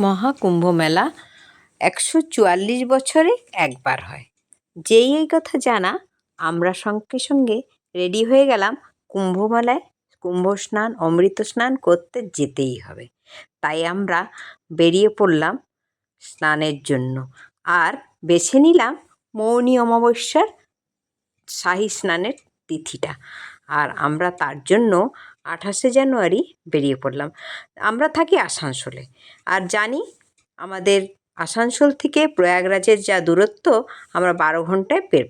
মহাকুম্ভ মেলা একশো চুয়াল্লিশ বছরে একবার হয়। যেই এই কথা জানা, আমরা সঙ্গে সঙ্গে রেডি হয়ে গেলাম কুম্ভ মেলায়। কুম্ভ স্নান, অমৃত স্নান করতে যেতেই হবে। তাই আমরা বেরিয়ে পড়লাম স্নানের জন্য। আর বেছে নিলাম মৌনী অমাবস্যার শাহী স্নানের তিথিটা। আর আমরা তার জন্য আঠাশে জানুয়ারি বেরিয়ে পড়লাম। আমরা থাকি আসানসোলে। আর জানি আমাদের আসানসোল থেকে প্রয়াগরাজের যা দূরত্ব, আমরা বারো ঘন্টায় পে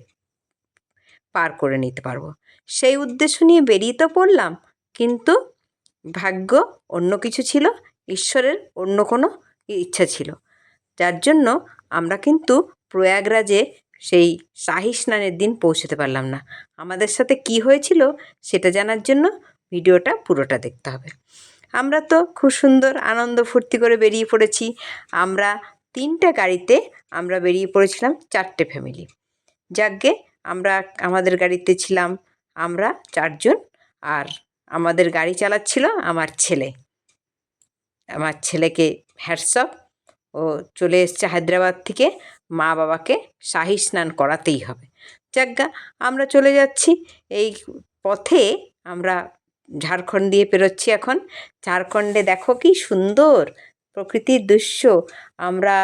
পার করে নিতে পারব। সেই উদ্দেশ্য নিয়ে বেরিয়ে তো পড়লাম, কিন্তু ভাগ্য অন্য কিছু ছিল, ঈশ্বরের অন্য কোনো ইচ্ছা ছিল। যার জন্য আমরা কিন্তু প্রয়াগরাজে সেই শাহী স্নানের দিন পৌঁছতে পারলাম না। আমাদের সাথে কি হয়েছিল সেটা জানার জন্য ভিডিওটা পুরোটা দেখতে হবে। আমরা তো খুব সুন্দর আনন্দ ফুর্তি করে বেরিয়ে পড়েছি। আমরা তিনটে গাড়িতে আমরা বেরিয়ে পড়েছিলাম চারটে ফ্যামিলি যাকগে আমরা, আমাদের গাড়িতে ছিলাম আমরা চারজন আর আমাদের গাড়ি চালাচ্ছিল আমার ছেলে। আমার ছেলেকে হ্যাটসঅপ ও চলে এসছে হায়দ্রাবাদ থেকে। মা বাবাকে শাহী স্নান করাতেই হবে। যাজ্ঞা আমরা চলে যাচ্ছি। এই পথে আমরা ঝাড়খণ্ড দিয়ে পেরোচ্ছি এখন। ঝাড়খণ্ডে দেখো কি সুন্দর প্রকৃতির দৃশ্য। আমরা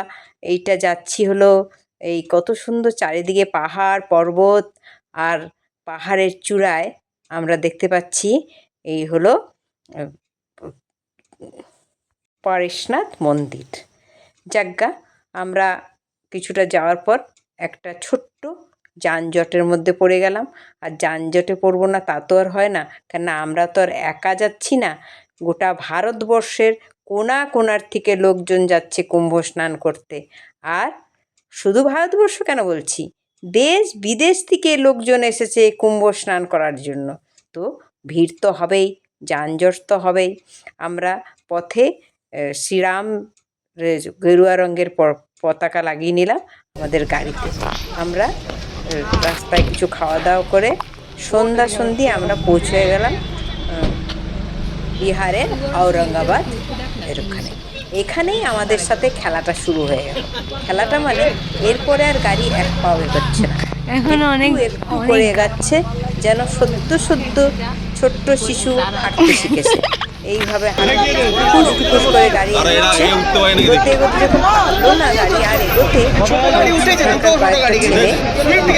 এইটা যাচ্ছি হলো এই কত সুন্দর চারিদিকে পাহাড়, পর্বত আর পাহাড়ের চূড়ায় আমরা দেখতে পাচ্ছি এই হলো পরেশনাথ মন্দির। যাজ্ঞা আমরা কিছুটা যাওয়ার পর একটা ছোট্ট যানজটের মধ্যে পড়ে গেলাম। আর যানজটে পড়ব না, তা তো আর হয় না। কেননা আমরা তো আর একা যাচ্ছি না। গোটা ভারতবর্ষের কোনা কোনার থেকে লোকজন যাচ্ছে কুম্ভ স্নান করতে। আর শুধু ভারতবর্ষ কেন বলছি? দেশ বিদেশ থেকে লোকজন এসেছে কুম্ভ স্নান করার জন্য। তো ভিড় তো হবেই, যানজট তো হবেই। আমরা পথে শ্রীরাম গেরুয়া রঙের পতাকা লাগিয়ে নিলাম আমাদের গাড়িতে। আমরা রাস্তায় কিছু খাওয়া দাওয়া করে সন্ধ্যা সন্ধি আমরা পৌঁছে গেলাম বিহারের ঔরঙ্গাবাদ এর ওখানে। এখানেই আমাদের সাথে খেলাটা শুরু হয়ে গেল। খেলাটা মানে এরপরে আর গাড়ি এক পাও এগোচ্ছে না। এখন অনেক করে এগাচ্ছে যেন সদ্য সদ্য ছোট্ট শিশু হাঁটতে শিখেছে। এইভাবে করে গাড়ি এগোচ্ছে এগোতে এগোতে যখন পারল না গাড়ি আর এগোতে সেখানকার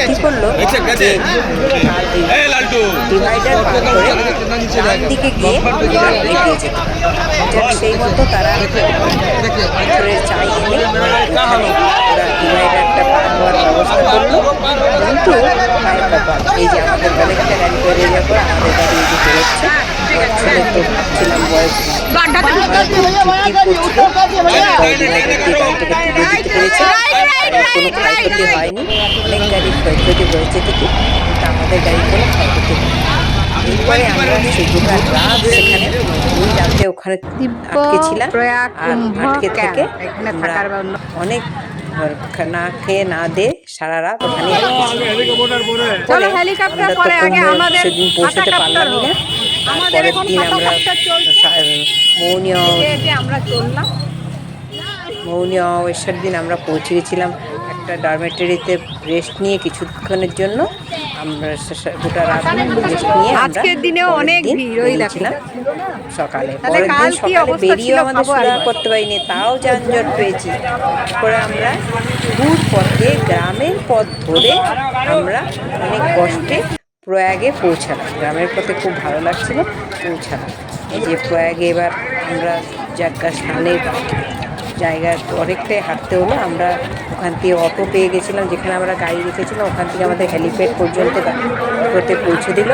কি করল যে ডিভাইডার পার করে ডান দিকে গিয়ে এগিয়ে যেতে। যাক সেই মতো তারা পাথরের চাই এনে এখানে ওরা ডিভাইডারটা পার হওয়ার ব্যবস্থা করল। কিন্তু এই যে আমাদের অনেকটা গাড়ি বেরিয়ে যাওয়ার পর আমাদের গাড়ি এই যে বেরোচ্ছে আমার ছেলে তো ছিলাম বয়স কোনো ক্ষয়ক্ষতি হয়নি অনেক গাড়ির ক্ষয়ক্ষতি হয়েছে ঠিকই কিন্তু আমাদের গাড়ির কোনো ক্ষয়ক্ষতি এরপরে আমরা সেই গোটা রাত সেখানে ওই রাতে ওখানে আটকে ছিলাম আর আটকে। থেকে অনেক না খেয়ে না দে সারা রাত ওখানে সেদিন পৌঁছতে পারলামই না পরের দিন আমরা। মৌনীয় মৌনীয় অমাবস্যার দিন আমরা পৌঁছে গেছিলাম একটা ডরমেটরিতে রেস্ট নিয়ে কিছুক্ষণের জন্য আমরা সে- সে- গোটা রাত রেস্ট নিয়ে আজকের দিনেও অনেক ভিড়, ওই। সকালে পরের দিন আমাদের। করতে পারিনি তাও যানজট পেয়েছি করে আমরা দূর পথে গ্রামের পথ ধরে আমরা অনেক কষ্টে প্রয়াগে পৌঁছালাম। গ্রামের পথে খুব ভালো লাগছিল, পৌঁছালাম। এই যে প্রয়াগে এবার আমরা জায়গা স্নানের জায়গা অনেকটাই হাঁটতে হলো, আমরা ওখান থেকে অটো পেয়ে গেছিলাম, যেখানে আমরা গাড়ি রেখেছিলাম, ওখান থেকে আমাদের হেলিপ্যাড পর্যন্ত অটোতে পৌঁছে দিল।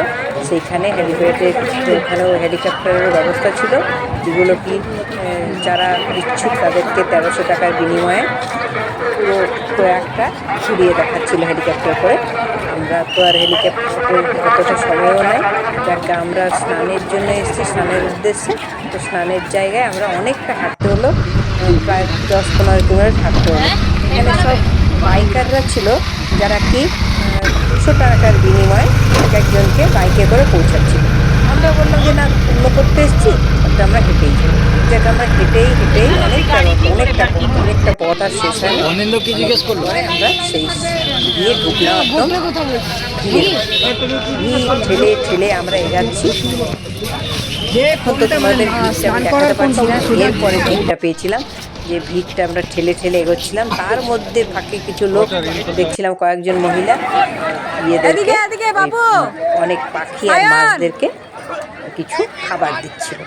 সেইখানে হেলিপ্যাডের ওখানেও হেলিকপ্টারেরও ব্যবস্থা ছিল। যেগুলো কি যারা ইচ্ছুক তাদেরকে তেরোশো টাকার বিনিময়ে পুরো প্রয়াগটা ঘুরিয়ে দেখাচ্ছিল হেলিকপ্টার করে। আমরা তো আর হেলিকপ্টার অতটা সময়ও নাই যাকে আমরা স্নানের জন্য এসেছি, স্নানের উদ্দেশ্যে। তো স্নানের জায়গায় আমরা অনেকটা হাঁটতে হলো প্রায় দশ পনেরো কিলোমিটার হাঁটতে হলো। এখানে সব বাইকাররা ছিল, যারা কি দুশো টাকার বিনিময়ে এক একজনকে বাইকে করে পৌঁছাচ্ছিল। আমরা বললাম যে, না, অন্য করতে এসেছি? তো আমরা হেঁটেই যাই। যাক আমরা হেঁটেই হেঁটেই অনেকটা অনেকটা কথা শেষ হয় অনিন্দ কি জিজ্ঞেস করল? আমরা সেই গিয়ে ঢুকলাম একদম। ভিড়ে। ভিড় ঠেলে ঠেলে আমরা এগাচ্ছি। এখন তো তোমাদের ভিড়টা আমি দেখাতে পারছি না। এরপরে ভিড়টা পেয়েছিলাম যে ভিড়টা আমরা ঠেলে ঠেলে এগোচ্ছিলাম। তার মধ্যে ফাঁকে কিছু লোক দেখছিলাম কয়েকজন মহিলা। ইয়েদেরকে অনেক পাখি আর। মাছদেরকে কিছু খাবার দিচ্ছিল।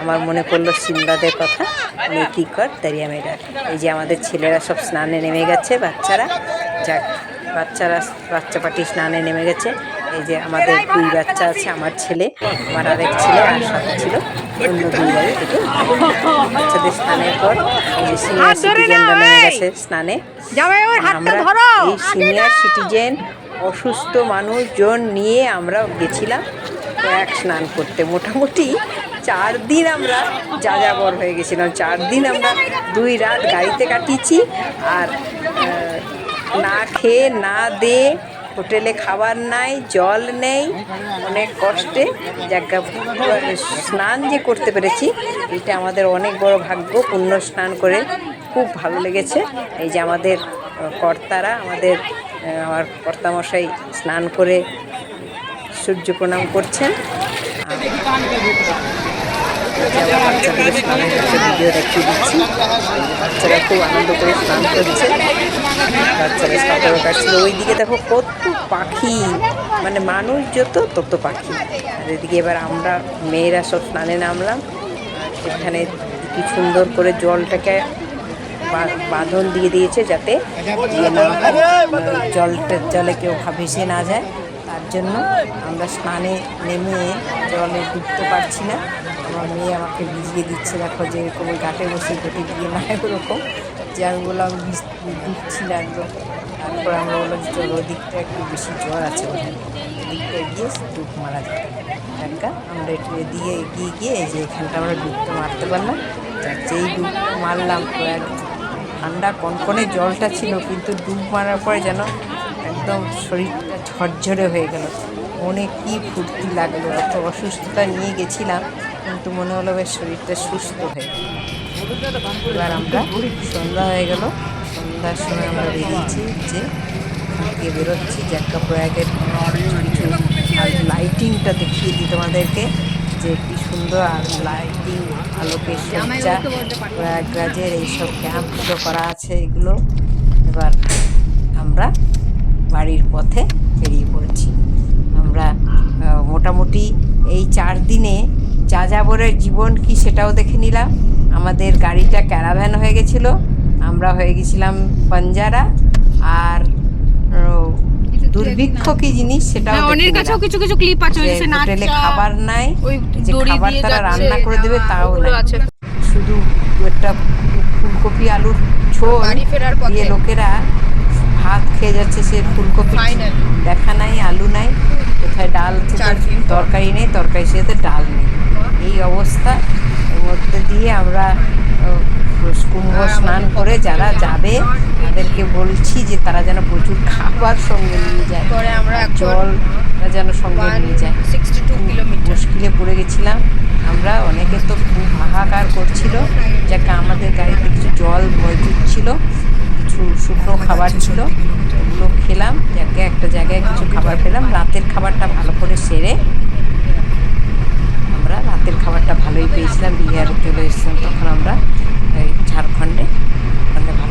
আমার মনে পড়ল সিমরাদের কথা নেকি কর দারিয়া মেয়েরা এই যে আমাদের ছেলেরা সব স্নানে নেমে গেছে বাচ্চারা। যাক বাচ্চারা বাচ্চা পাটি স্নানে নেমে গেছে। এই যে আমাদের দুই বাচ্চা আছে আমার ছেলে আমার আরেক ছেলে আর সাথে ছিল অন্য দুই বাড়ি থেকে বাচ্চাদের স্নানের পর এই যে সিনিয়র সিটিজেনরা নেমে গেছে স্নানে। আমরা এই সিনিয়র সিটিজেন অসুস্থ মানুষজন নিয়ে আমরা গেছিলাম। এক স্নান করতে। মোটামুটি চার দিন আমরা যাযাবর হয়ে গেছিলাম। চার দিন আমরা দুই রাত গাড়িতে কাটিয়েছি আর না খেয়ে, না দে, হোটেলে খাবার নাই, জল নেই, অনেক কষ্টে জায়গা স্নান যে করতে পেরেছি, এটা আমাদের অনেক বড় ভাগ্য, পুণ্য স্নান করে খুব ভালো লেগেছে। এই যে আমাদের কর্তারা আমাদের আমার কর্তামশাই স্নান করে সূর্য প্রণাম করছেন। যে আমার একটা ভিডিও দেখিয়ে বাচ্চারা খুব আনন্দ করে স্নান করছে। বাচ্চারা সাঁতারও কাটছিল ওইদিকে দেখো কত পাখি মানে মানুষ যত, তত পাখি। আর এদিকে এবার আমরা মেয়েরা সব স্নানে নামলাম। সেখানে কি সুন্দর করে জলটাকে বাঁধন দিয়ে দিয়েছে যাতে ইয়ে জলটা জলে কেউ ভেসে না যায়। তার জন্য আমরা স্নানে নেমে জলে ডুবতে পারছি না। আমার মেয়ে আমাকে ভিজিয়ে দিচ্ছে, দেখো যে এরকম ঘাটে বসে ঘটে গিয়ে না ওরকম। যে আমি বললাম ডুবছি না একদম। তারপর আমরা বললাম চলো, ওদিকটা একটু বেশি জ্বর আছে ওদিকটা গিয়ে ডুব মারা যায়। একটা আমরা একটু দিয়ে এগিয়ে গিয়ে এই যে এখানটা আমরা ডুবতে মারতে পারলাম। যেই ডুব মারলাম ঠান্ডা কনকনে জলটা ছিল, কিন্তু ডুব মারার পরে যেন একদম শরীরটা ঝরঝরে হয়ে গেল। মনে কি ফুর্তি লাগল, এত অসুস্থতা নিয়ে গেছিলাম, কিন্তু মনে হলো বেশ শরীরটা সুস্থ হয়ে এবার আমরা সন্ধ্যা হয়ে গেল। সন্ধ্যার সময় আমরা বেরিয়েছি যে থেকে বেরোচ্ছি জ্যাক্কা প্রয়াগের আর লাইটিংটা দেখিয়ে দিই তোমাদেরকে, যে কি সুন্দর আর লাইটিং আলোকে সজ্জা প্রয়াগরাজের এইসব ক্যাম্পগুলো করা আছে এগুলো। এবার আমরা বাড়ির পথে বেরিয়ে পড়েছি আমরা মোটামুটি এই চার দিনে যাযাবরের জীবন কি সেটাও দেখে নিলাম। আমাদের গাড়িটা ক্যারাভ্যান হয়ে গেছিল। আমরা হয়ে গেছিলাম পাঞ্জারা। আর দুর্ভিক্ষ কি জিনিস সেটাও হ্যাঁ, অনির কাছেও কিছু কিছু ক্লিপ আছে হোটেলে খাবার নাই যে খাবার তারা রান্না করে দেবে তাও আছে। শুধু একটা ফুলকপি আলুর। দিয়ে লোকেরা ভাত খেয়ে যাচ্ছে সে ফুলকপি। দেখা নাই আলু নাই কোথায় ডাল তরকারি নেই তরকারি সাথে ডাল নেই। এই অবস্থা। এর মধ্যে দিয়ে আমরা কুম্ভ স্নান করে যারা যাবে তাদেরকে বলছি যে তারা যেন প্রচুর খাবার সঙ্গে নিয়ে যায়। পরে আমরা জল যেন সঙ্গে নিয়ে যায়। 162 কিলোমিটার মুশকিলে পড়ে গেছিলাম। আমরা অনেকে তো খুব হাহাকার করছিল যাকে আমাদের গাড়িতে কিছু জল কিছু শুকনো খাবার ছিল। ওগুলো খেলাম যাকে একটা জায়গায় কিছু খাবার পেলাম। রাতের খাবারটা ভালো করে সেরে আমরা রাতের খাবারটা ভালোই পেয়েছিলাম। বিহারে চলে এসেছিলাম তখন আমরা ঝাড়খণ্ডে। ঝাড়খণ্ডে